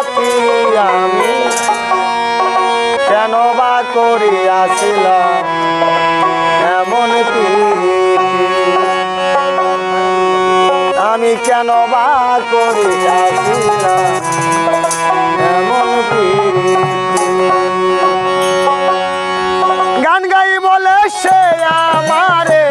পাপি আমি কেন বা করিয়াছিলাম? এমন আমি কেন বা করিয়াছিলাম? গান গাই বলে সে আমারে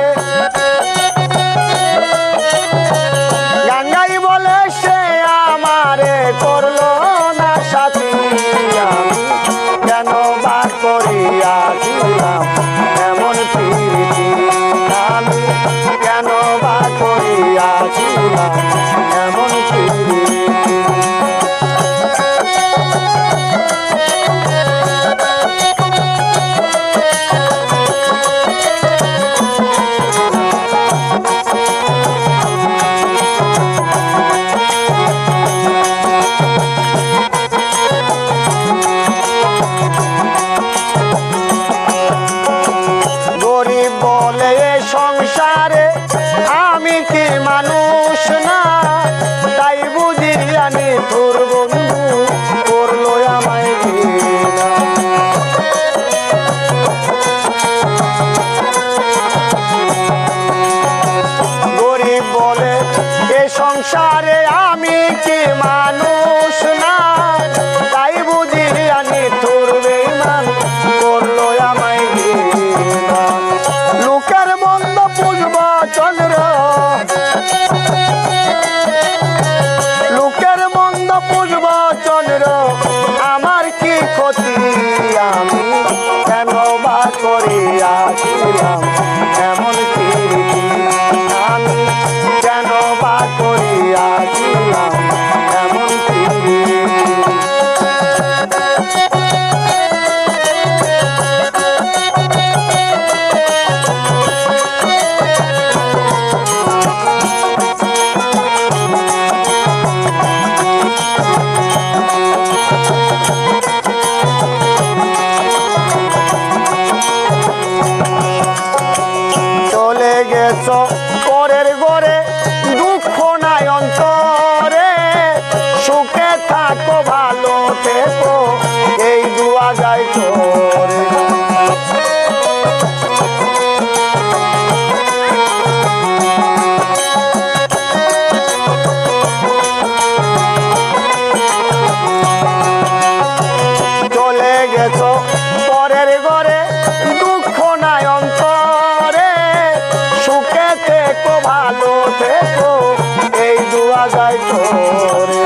যায় তোরে।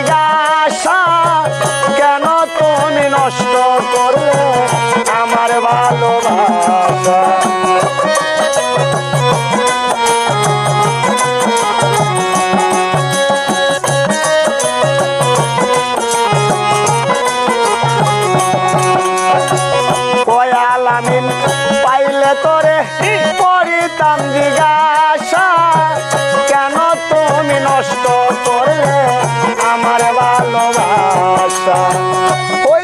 সেই আশা, কেন তুমি নষ্ট করলে আমার ভালোবাসা? পাইলে তোরে পরিতাম জিজ্ঞাসা, কেন তুমি নষ্ট Hoy